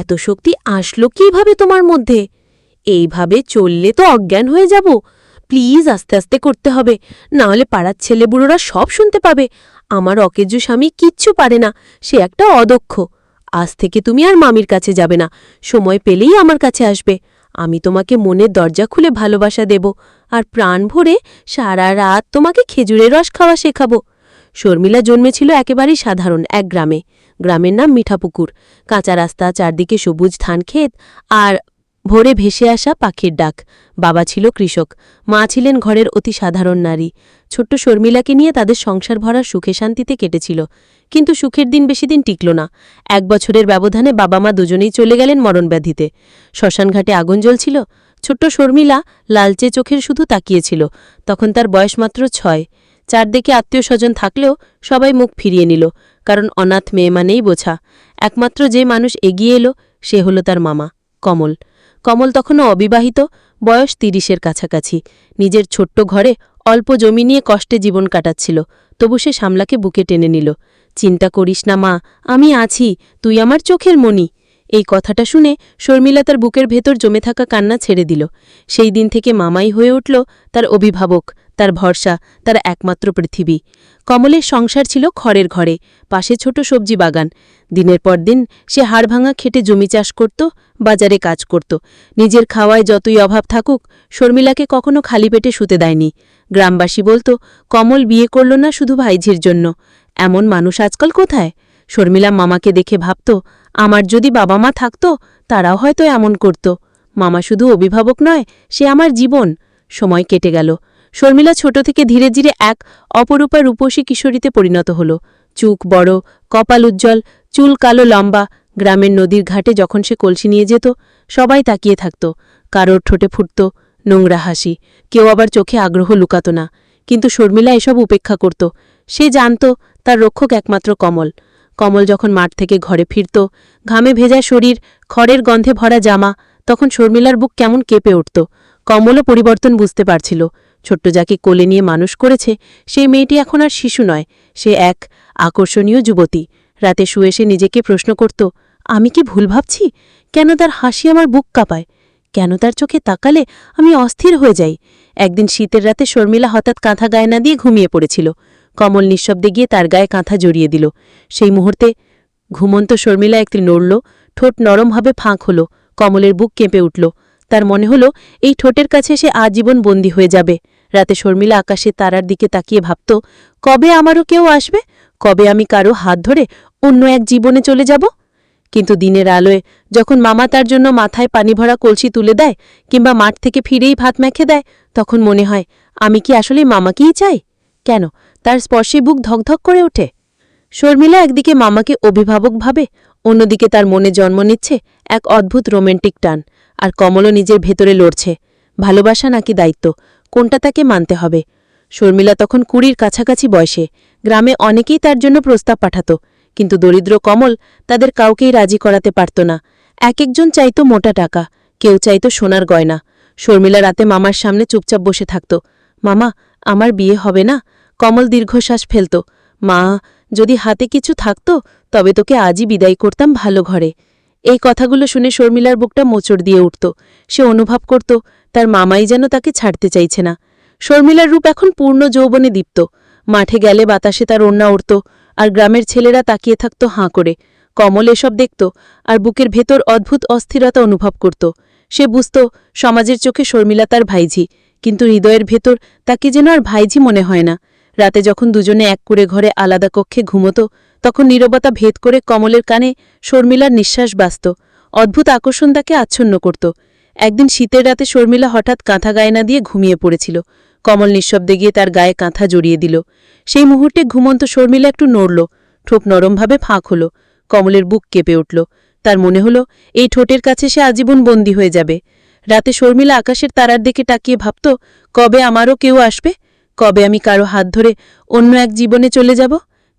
এত শক্তি আসলো কীভাবে তোমার মধ্যে? এইভাবে চললে তো অজ্ঞান হয়ে যাব। প্লিজ আস্তে আস্তে করতে হবে না হলে পাড়ার ছেলেবুড়োরা সব শুনতে পাবে। আমার অকেজো স্বামী কিচ্ছু পারে না, সে একটা অদক্ষ। আজ থেকে তুমি আর মামির কাছে যাবে না, সময় পেলেই আমার কাছে আসবে। আমি তোমাকে মনের দরজা খুলে ভালোবাসা দেব, আর প্রাণ ভরে সারা রাত তোমাকে খেজুরের রস খাওয়া শেখাবো। শর্মিলা জন্মেছিল একেবারেই সাধারণ এক গ্রামে। গ্রামের নাম মিঠাপুকুর। কাঁচা রাস্তা, চারদিকে সবুজ ধান ক্ষেত আর ভোরে ভেসে আসা পাখির ডাক। বাবা ছিল কৃষক। মা ছিলেন ঘরের অতি সাধারণ নারী। ছোট্ট শর্মিলাকে নিয়ে তাদের সংসার ভরা সুখে শান্তিতে কেটেছিল। কিন্তু সুখের দিন বেশি দিন টিকল না। এক বছরের ব্যবধানে বাবা মা দুজনেই চলে গেলেন মরণব্যাধিতে শ্মশানঘাটে আগুন জ্বলছিল। ছোট্ট শর্মিলা লালচে চোখের শুধু তাকিয়েছিল। তখন তার বয়স মাত্র ছয়। চারদিকে আত্মীয় স্বজন থাকলেও সবাই মুখ ফিরিয়ে নিল, কারণ অনাথ মেয়ে মানেই বোঝা। একমাত্র যে মানুষ এগিয়ে এলো, সে হলো তার মামা, কমল। কমল তখনও অবিবাহিত, বয়স তিরিশের কাছাকাছি। নিজের ছোট্ট ঘরে অল্প জমি নিয়ে কষ্টে জীবন কাটাচ্ছিল, তবু সে সামলাকে বুকে টেনে নিল। চিন্তা করিস না মা, আমি আছি, তুই আমার চোখের মণি। এই কথাটা শুনে শর্মিলা তার বুকের ভেতর জমে থাকা কান্না ছেড়ে দিল। সেই দিন থেকে মামাই হয়ে উঠল তার অভিভাবক তার ভরসা তার একমাত্র পৃথিবী। কমলের সংসার ছিল খড়ের ঘরে, পাশে ছোট সবজি বাগান। দিনের পর দিন সে হাড় ভাঙা খেটে জমি চাষ করত, বাজারে কাজ করত। নিজের খাওয়ায় যতই অভাব থাকুক, শর্মিলাকে কখনো খালি পেটে শুতে দেয়নি। গ্রামবাসী বলতো, কমল বিয়ে করল না শুধু ভাইঝির জন্য। এমন মানুষ আজকাল কোথায়? শর্মিলা মামাকে দেখে ভাবত, আমার যদি বাবা মা থাকত, তারাও হয়তো এমন করত। মামা শুধু অভিভাবক নয়, সে আমার জীবন। সময় কেটে গেল। শর্মিলা ছোট থেকে ধীরে ধীরে এক অপরূপা রূপসী কিশোরীতে পরিণত হল। চুক বড়, কপাল উজ্জ্বল, চুল কালো লম্বা, গ্রামের নদীর ঘাটে যখন সে কলসি নিয়ে যেত, সবাই তাকিয়ে থাকত। কারোর ঠোঁটে ফুটত নোংরা হাসি, কেউ আবার চোখে আগ্রহ লুকাত না। কিন্তু শর্মিলা এসব উপেক্ষা করত। সে জানত তার রক্ষক একমাত্র কমল। কমল যখন মাঠ থেকে ঘরে ফিরত, ঘামে ভেজা শরীর, খড়ের গন্ধে ভরা জামা, তখন শর্মিলার বুক কেমন কেঁপে উঠত। কমলও পরিবর্তন বুঝতে পারছিল। ছোট্ট যাকে কোলে নিয়ে মানুষ করেছে, সেই মেয়েটি এখন আর শিশু নয়। সে এক আকর্ষণীয় যুবতী। রাতে শুয়ে সে নিজেকে প্রশ্ন করত, আমি কি ভুল ভাবছি? কেন তার হাসি আমার বুক কাঁপায়? কেন তার চোখে তাকালে আমি অস্থির হয়ে যাই? একদিন শীতের রাতে শর্মিলা হঠাৎ কাঁথা গায়ে না দিয়ে ঘুমিয়ে পড়েছিল। কমল নিঃশব্দে গিয়ে তার গায়ে কাঁথা জড়িয়ে দিল। সেই মুহূর্তে ঘুমন্ত শর্মিলা একটি নড়ল, ঠোঁট নরমভাবে ফাঁক হল। কমলের বুক কেঁপে উঠল। তার মনে হল, এই ঠোঁটের কাছে সে আজীবন বন্দী হয়ে যাবে। রাতে শর্মিলা আকাশে তারার দিকে তাকিয়ে ভাবত, কবে আমারও কেউ আসবে? কবে আমি কারও হাত ধরে অন্য এক জীবনে চলে যাব? কিন্তু দিনের আলোয়, যখন মামা তার জন্য মাথায় পানি ভরা কলসি তুলে দেয় কিংবা মাঠ থেকে ফিরেই ভাত মেখে দেয়, তখন মনে হয়, আমি কি আসলে মামাকেই চাই? কেন? তার স্পর্শে বুক ধকধক করে ওঠে। শর্মিলা একদিকে মামাকে অভিভাবক ভাবে, অন্যদিকে তার মনে জন্ম নিচ্ছে এক অদ্ভুত রোম্যান্টিক টান, আর কমলও নিজের ভেতরে লড়ছে। ভালোবাসা নাকি দায়িত্ব? কোনটা তাকে মানতে হবে? শর্মিলা তখন কুড়ির কাছাকাছি বয়সে। গ্রামে অনেকেই তার জন্য প্রস্তাব পাঠাত, কিন্তু দরিদ্র কমল তাদের কাউকেই রাজি করাতে পারত না। এক একজন চাইতো মোটা টাকা, কেউ চাইতো সোনার গয়না। শর্মিলা রাতে মামার সামনে চুপচাপ বসে থাকত। মামা, আমার বিয়ে হবে না? কমল দীর্ঘশ্বাস ফেলত। মা, যদি হাতে কিছু থাকত, তবে তোকে আজই বিদায় করতাম ভালো ঘরে। এই কথাগুলো শুনে শর্মিলার বুকটা মোচড় দিয়ে উঠত। সে অনুভব করত, তার মামাই যেন তাকে ছাড়তে চাইছে না। শর্মিলার রূপ এখন পূর্ণ যৌবনে দীপ্ত। মাঠে গেলে বাতাসে তার ওড়না উড়ত, আর গ্রামের ছেলেরা তাকিয়ে থাকত হাঁ করে। কমল এসব দেখত, আর বুকের ভেতর অদ্ভুত অস্থিরতা অনুভব করত। সে বুঝত, সমাজের চোখে শর্মিলা তার ভাইঝি, কিন্তু হৃদয়ের ভেতর তাকে যেন আর ভাইঝি মনে হয় না। রাতে যখন দুজনে এক করে ঘরে আলাদা কক্ষে ঘুমত, তখন নীরবতা ভেদ করে কমলের কানে শর্মিলার নিঃশ্বাস বাঁচত। অদ্ভুত আকর্ষণ তাকে আচ্ছন্ন করত। একদিন শীতের রাতে শর্মিলা হঠাৎ কাঁথা গায়ে না দিয়ে ঘুমিয়ে পড়েছিল। কমল নিঃশব্দে গিয়ে তার গায়ে কাঁথা জড়িয়ে দিল। সেই মুহূর্তে ঘুমন্ত শর্মিলা একটু নড়ল। ঠোক নরমভাবে ফাঁক হল। কমলের বুক কেঁপে উঠল। তার মনে হল, এই ঠোঁটের কাছে সে আজীবন বন্দী হয়ে যাবে। রাতে শর্মিলা আকাশের তারার দিকে তাকিয়ে ভাবত, কবে আমারও কেউ আসবে? কবে আমি কারও হাত ধরে অন্য এক জীবনে চলে যাব?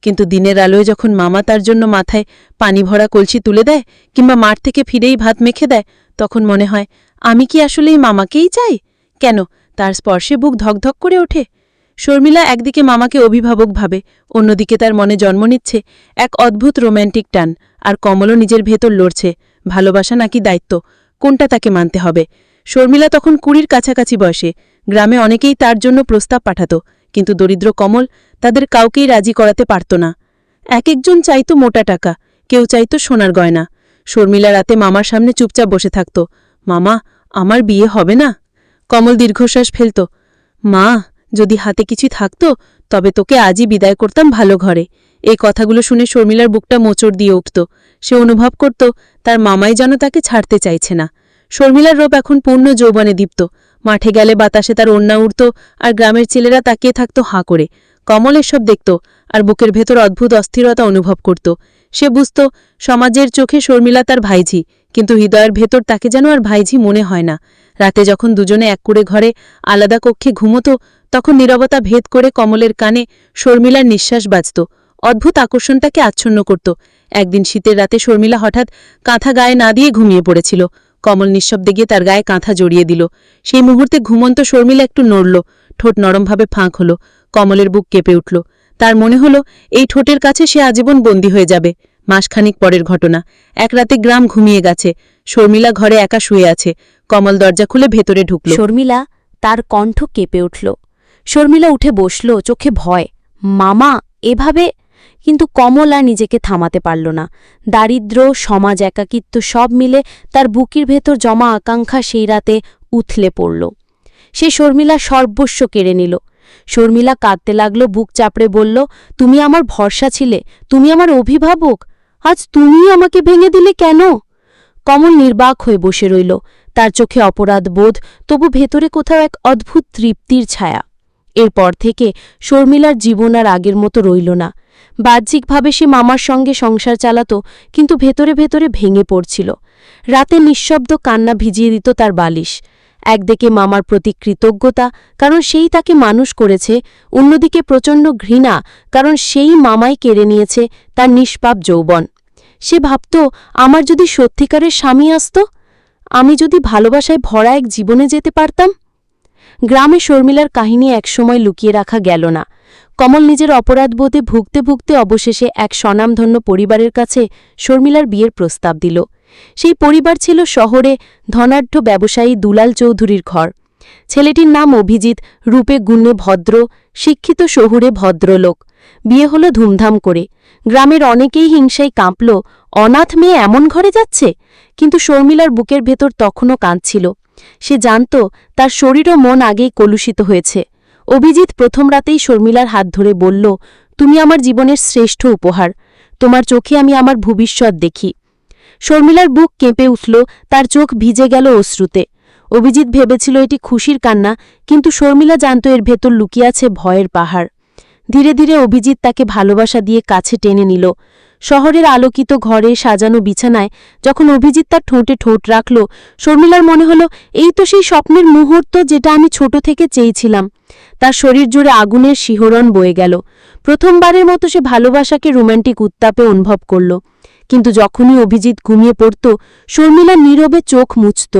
কিন্তু দিনের আলোয় যখন মামা তার জন্য মাথায় পানি ভরা কলসি তুলে দেয় কিংবা মাঠ থেকে ফিরেই ভাত মেখে দেয়, তখন মনে হয়, আমি কি আসলেই মামাকেই চাই? কেন? তার স্পর্শে বুক ধকধক করে ওঠে। শর্মিলা একদিকে মামাকে অভিভাবক ভাবে, অন্যদিকে তার মনে জন্ম নিচ্ছে এক অদ্ভুত রোম্যান্টিক টান, আর কমলও নিজের ভেতর লড়ছে, ভালোবাসা নাকি দায়িত্ব, কোনটা তাকে মানতে হবে? শর্মিলা তখন কুড়ির কাছাকাছি বয়সে গ্রামে অনেকেই তার জন্য প্রস্তাব পাঠাত, কিন্তু দরিদ্র কমল তাদের কাউকেই রাজি করাতে পারত না। এক একজন চাইতো মোটা টাকা, কেউ চাইতো সোনার গয়না। শর্মিলা রাতে মামার সামনে চুপচাপ বসে থাকত, মামা, আমার বিয়ে হবে না? কমল দীর্ঘশ্বাস ফেলত, মা, যদি হাতে কিছু থাকতো, তবে তোকে আজই বিদায় করতাম ভালো ঘরে। এই কথাগুলো শুনে শর্মিলার বুকটা মোচড় দিয়ে উঠত। সে অনুভব করত, তার মামাই যেন তাকে ছাড়তে চাইছে না। শর্মিলার রূপ এখন পূর্ণ যৌবনে দীপ্ত। মাঠে গেলে বাতাসে তার অন্যা উড়ত, আর গ্রামের ছেলেরা তাকিয়ে থাকত হাঁ করে। কমল এসব দেখত, আর বুকের ভেতর অদ্ভুত অস্থিরতা অনুভব করত। সে বুঝত, সমাজের চোখে শর্মিলা তার ভাইঝি, কিন্তু হৃদয়ের ভেতর তাকে যেন আর ভাইঝি মনে হয় না। রাতে যখন দুজনে এক করে ঘরে আলাদা কক্ষে ঘুমত, তখন নীরবতা ভেদ করে কমলের কানে শর্মিলার নিঃশ্বাস বাজত। অদ্ভুত আকর্ষণটাকে আচ্ছন্ন করত। একদিন শীতের রাতে শর্মিলা হঠাৎ কাঁথা গায়ে না দিয়ে ঘুমিয়ে পড়েছিল। কমল নিঃশব্দে গিয়ে তার গায়ে কাঁথা জড়িয়ে দিল। সেই মুহূর্তে ঘুমন্ত শর্মিলা একটু নড়ল। ঠোঁট নরমভাবে ফাঁক হল। কমলের বুক কেঁপে উঠল। তার মনে হল, এই ঠোঁটের কাছে সে আজীবন বন্দী হয়ে যাবে। মাসখানিক পরের ঘটনা। এক রাতে গ্রাম ঘুমিয়ে গেছে। শর্মিলা ঘরে একা শুয়ে আছে। কমল দরজা খুলে ভেতরে ঢুকল। শর্মিলা, তার কণ্ঠ কেঁপে উঠল। শর্মিলা উঠে বসল, চোখে ভয়। মামা, এভাবে কিন্তু কমলা নিজেকে থামাতে পারল না। দারিদ্র, সমাজ একাকিত্ব সব মিলে তার বুকির ভেতর জমা আকাঙ্ক্ষা সেই রাতে উথলে পড়ল। সে শর্মিলা সর্বস্ব কেড়ে নিল। শর্মিলা কাঁদতে লাগল, বুক চাপড়ে বলল, তুমি আমার ভরসা ছিলে, তুমি আমার অভিভাবক, আজ তুমি আমাকে ভেঙে দিলে কেন? কমল নির্বাক হয়ে বসে রইল। তার চোখে অপরাধ বোধ, তবু ভেতরে কোথাও এক অদ্ভুত তৃপ্তির ছায়া। এরপর থেকে শর্মিলার জীবন আর আগের মতো রইল না। বাহ্যিকভাবে সে মামার সঙ্গে সংসার চালাত, কিন্তু ভেতরে ভেতরে ভেঙে পড়ছিল। রাতে নিঃশব্দ কান্না ভিজিয়ে দিত তার বালিশ। একদিকে মামার প্রতি কৃতজ্ঞতা, কারণ সেই তাকে মানুষ করেছে, অন্যদিকে প্রচণ্ড ঘৃণা, কারণ সেই মামাই কেড়ে নিয়েছে তার নিষ্পাপ যৌবন। সে ভাবত, আমার যদি সত্যিকারের স্বামী আসত, আমি যদি ভালোবাসায় ভরা এক জীবনে যেতে পারতাম? গ্রামে শর্মিলার কাহিনী একসময় লুকিয়ে রাখা গেল না। কমল নিজের অপরাধবোধে ভুগতে ভুগতে অবশেষে এক স্বনামধন্য পরিবারের কাছে শর্মিলার বিয়ের প্রস্তাব দিল। সেই পরিবার ছিল শহরে ধনাঢ্য ব্যবসায়ী দুলাল চৌধুরীর ঘর। ছেলেটির নাম অভিজিৎ, রূপে গুণে ভদ্র, শিক্ষিত শহুরে ভদ্রলোক। বিয়ে হলো ধুমধাম করে। গ্রামের অনেকেই হিংসায় কাঁপল, অনাথ মেয়ে এমন ঘরে যাচ্ছে? কিন্তু শর্মিলার বুকের ভেতর তখনও কাঁদছিল। সে জানত, তার শরীর ও মন আগেই কলুষিত হয়েছে। অভিজিৎ প্রথম রাতেই শর্মিলার হাত ধরে বলল, তুমি আমার জীবনের শ্রেষ্ঠ উপহার। তোমার চোখে আমি আমার ভবিষ্যৎ দেখি। শর্মিলার বুক কেঁপে উঠল, তার চোখ ভিজে গেল অশ্রুতে। অভিজিৎ ভেবেছিল এটি খুশির কান্না, কিন্তু শর্মিলা জানত এর ভেতর লুকিয়ে আছে ভয়ের পাহাড়। ধীরে ধীরে অভিজিৎ তাকে ভালোবাসা দিয়ে কাছে টেনে নিল। শহরের আলোকিত ঘরে সাজানো বিছানায় যখন অভিজিৎ তার ঠোঁটে ঠোঁট রাখল, শর্মিলার মনে হল, এই তো সেই স্বপ্নের মুহূর্ত যেটা আমি ছোট থেকে চেয়েছিলাম। তার শরীর জুড়ে আগুনের শিহরণ বয়ে গেল। প্রথমবারের মতো সে ভালোবাসাকে রোম্যান্টিক উত্তাপে অনুভব করল। কিন্তু যখনই অভিজিৎ ঘুমিয়ে পড়ত, শর্মিলা নীরবে চোখ মুছত।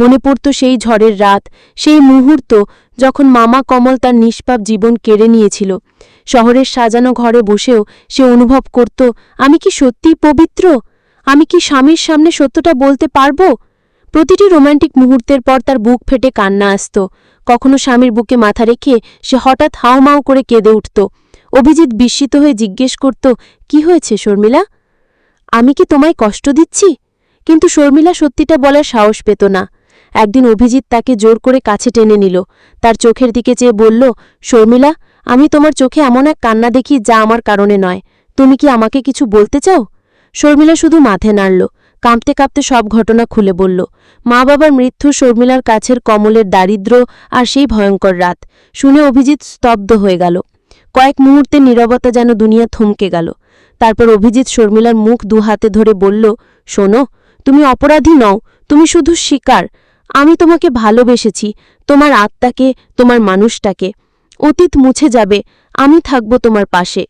মনে পড়ত সেই ঝড়ের রাত, সেই মুহূর্ত যখন মামা কমল তার নিষ্পাপ জীবন কেড়ে নিয়েছিল। শহরের সাজানো ঘরে বসেও সে অনুভব করত, আমি কি সত্যিই পবিত্র? আমি কি স্বামীর সামনে সত্যটা বলতে পারব? প্রতিটি রোমান্টিক মুহূর্তের পর তার বুক ফেটে কান্না আসত। কখনো স্বামীর বুকে মাথা রেখে সে হঠাৎ হাউমাউ করে কেঁদে উঠত। অভিজিৎ বিস্মিত হয়ে জিজ্ঞেস করত, কি হয়েছে শর্মিলা? আমি কি তোমায় কষ্ট দিচ্ছি? কিন্তু শর্মিলা সত্যিটা বলার সাহস পেত না। একদিন অভিজিৎ তাকে জোর করে কাছে টেনে নিল। তার চোখের দিকে চেয়ে বলল, শর্মিলা, আমি তোমার চোখে এমন এক কান্না দেখি যা আমার কারণে নয়। তুমি কি আমাকে কিছু বলতে চাও? শর্মিলা শুধু মাথে নাড়ল। কাঁপতে কাঁপতে সব ঘটনা খুলে বলল। মা বাবার মৃত্যু শর্মিলার কাছের কমলের দারিদ্র আর সেই ভয়ঙ্কর রাত। শুনে অভিজিৎ স্তব্ধ হয়ে গেল। কয়েক মুহূর্তে নীরবতা যেন দুনিয়া থমকে গেল। তারপর অভিজিৎ শর্মিলার মুখ দু হাতে ধরে বলল, শোনো, তুমি অপরাধী নও, তুমি শুধু শিকার। আমি তোমাকে ভালোবেসেছি, তোমার আত্মাকে, তোমার মানুষটাকে। অতীত মুছে যাবে, আমি থাকব তোমার পাশে।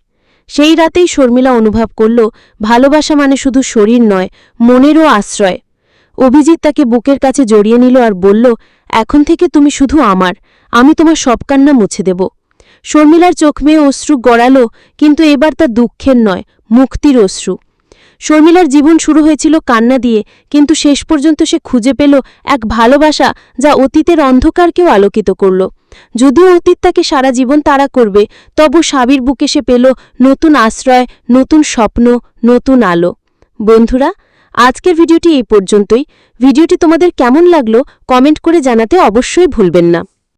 সেই রাতেই শর্মিলা অনুভব করল, ভালোবাসা মানে শুধু শরীর নয়, মনেরও আশ্রয়। অভিজিৎ তাকে বুকের কাছে জড়িয়ে নিল আর বলল, এখন থেকে তুমি শুধু আমার, আমি তোমার সব কান্না মুছে দেব। শর্মিলার চোখ মেয়ে অশ্রু গড়ালো, কিন্তু এবার তা দুঃখের নয়, মুক্তির অশ্রু। শর্মিলার জীবন শুরু হয়েছিল কান্না দিয়ে, কিন্তু শেষ পর্যন্ত সে খুঁজে পেল এক ভালোবাসা যা অতীতের অন্ধকারকেও আলোকিত করল। যদিও অতীত তাকে সারা জীবন তাড়া করবে, তবু সাবির বুকে সে পেল নতুন আশ্রয়, নতুন স্বপ্ন, নতুন আলো। বন্ধুরা, আজকের ভিডিওটি এই পর্যন্তই। ভিডিওটি তোমাদের কেমন লাগল কমেন্ট করে জানাতে অবশ্যই ভুলবেন না।